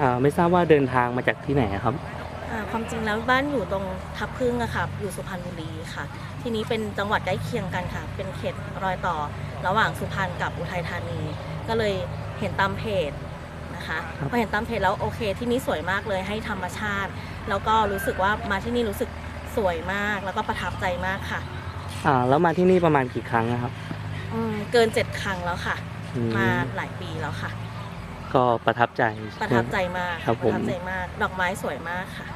อ่าไม่ทราบว่าเดินทางมาจากที่ไหนครับอ่าความจริงแล้วบ้านอยู่ตรงทับพึ่งอะค่ะ อยู่สุพรรณบุรีค่ะ ทีนี้เป็นจังหวัดใกล้เคียงกันค่ะ เป็นเขตรอยต่อระหว่างสุพรรณกับอุทัยธานี ก็เลยเห็นตามเพจนะคะครับพอเห็นตามเพจแล้วโอเค ที่นี่สวยมากเลยให้ธรรมชาติ แล้วก็รู้สึกว่ามาที่นี่รู้สึกสวยมาก แล้วก็ประทับใจมากค่ะอ่าแล้วมาที่นี่ประมาณกี่ครั้งนะครับอืมเกินเจ็ดครั้งแล้วค่ะ อืมมาหลายปีแล้วค่ะ ก็ประทับใจ ประทับใจมากครับปผมระทับใจมาก ดอกไม้สวยมากค่ะ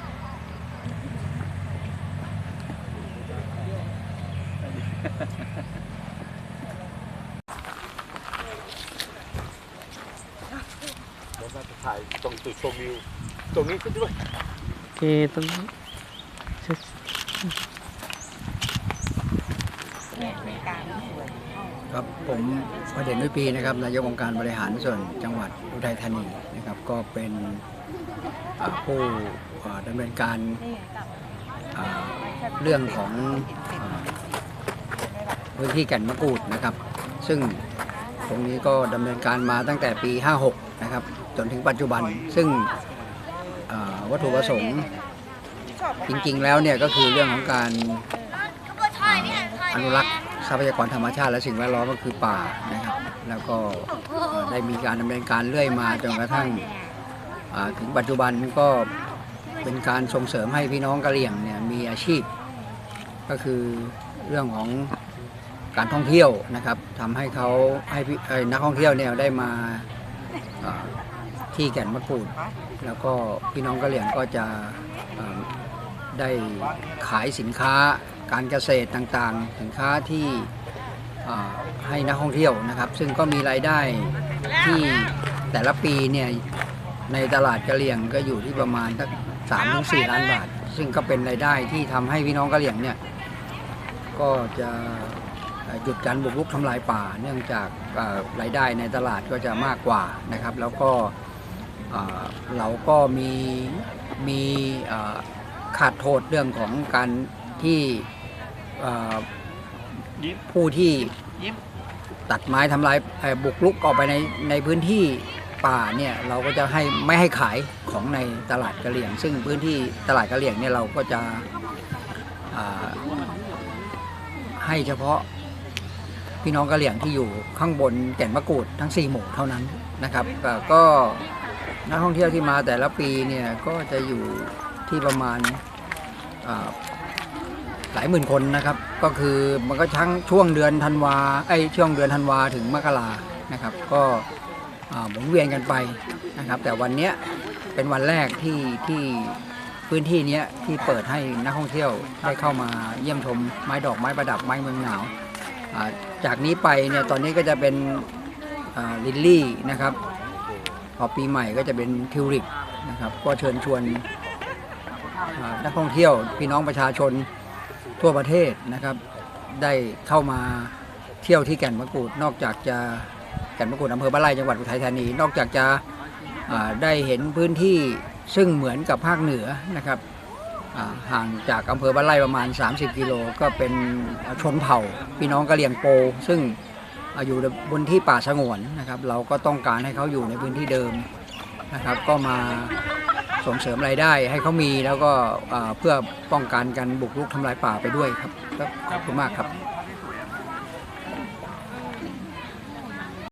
แล้วก็จะถ่ายตรงจุดชมวิว ตรงนี้ก็ด้วยโอเคตรงนี้ ครับผมประเด็นด้วยปีนะครับนายกองค์การบริหารส่วนจังหวัดอุทัยธานีนะครับ ก็เป็นผู้อ่าดำเนินการเรื่องของอพื้นที่แก่นมะกรูดนะครับ ซึ่งตรงนี้ก็ดำเนินการมาตั้งแต่ปี 56 นะครับ จนถึงปัจจุบันซึ่งวัตถุประสงค์จริงๆแล้วเนี่ยก็คือเรื่องของการอนุรักษ์ ทรัพยากรธรรมชาติและสิ่งแวดล้อมก็คือป่านะครับ แล้วก็ได้มีการดำเนินการเรื่อยมาจนกระทั่งถึงปัจจุบันก็เป็นการส่งเสริมให้พี่น้องกะเหรี่ยงเนี่ยมีอาชีพ ก็คือเรื่องของการท่องเที่ยวนะครับทำให้เขาให้นักท่องเที่ยวเนี่ยได้มาที่แก่นมะกรูด แล้วก็พี่น้องกะเหรี่ยงก็จะได้ขายสินค้า การเกษตรต่างๆ สินค้าที่ให้นักท่องเที่ยวนะครับ ซึ่งก็มีรายได้ที่แต่ละปีเนี่ยในตลาดกะเหรี่ยงก็อยู่ที่ประมาณสักสามถึงสี่ล้านบาท ซึ่งก็เป็นรายได้ที่ทำให้พี่น้องกะเหรี่ยงเนี่ยก็จะหยุดการบุกรุกทำลายป่า เนื่องจากรายได้ในตลาดก็จะมากกว่านะครับ แล้วก็เราก็มีมีขาดโทษเรื่องของการที่ ผู้ที่ตัดไม้ทำลายเอ่อบุกรุกออกไปในในพื้นที่ป่าเนี่ยเราก็จะให้ไม่ให้ขายของในตลาดกะเหรี่ยง ซึ่งพื้นที่ตลาดกะเหรี่ยงเนี่ยเราก็จะอ่าให้เฉพาะพี่น้องกะเหรี่ยงที่อยู่ข้างบนแก่นมะกรูดทั้ง 4 หมู่เท่านั้นนะครับก็ก็นักท่องเที่ยวที่มาแต่ละปีเนี่ยก็จะอยู่ที่ประมาณอ่า หลายหมื่นคนนะครับ ก็คือมันก็ทั้งช่วงเดือนธันวาไอ้ช่วงเดือนธันวาถึงมกรานะครับ ก็หมุนเวียนกันไปนะครับ แต่วันเนี้ยเป็นวันแรกที่ที่พื้นที่เนี้ยที่เปิดให้นักท่องเที่ยวได้เข้ามาเยี่ยมชมไม้ดอกไม้ประดับไม้เมืองหนาวจากนี้ไปเนี่ยตอนนี้ก็จะเป็นลิลลี่นะครับพอปีใหม่ก็จะเป็นทิวลิปนะครับ ก็เชิญชวนนักท่องเที่ยวพี่น้องประชาชน ทั่วประเทศนะครับ ได้เข้ามาเที่ยวที่แก่นมะกรูด นอกจากจะแก่นมะกรูดอำเภอบ้านไร่จังหวัดอุทัยธานี นอกจากจะได้เห็นพื้นที่ซึ่งเหมือนกับภาคเหนือนะครับห่างจากอำเภอบ้านไร่ประมาณ 30 กิโลก็เป็นชนเผ่าพี่น้องกะเหรี่ยงโป ซึ่งอยู่บนที่ป่าสงวนนะครับ เราก็ต้องการให้เขาอยู่ในพื้นที่เดิมนะครับ ก็มา ส่งเสริมรายได้ให้เขามีแล้วก็เพื่อป้องกันการบุกรุกทำลายป่าไปด้วยครับขอบคุณมากครับ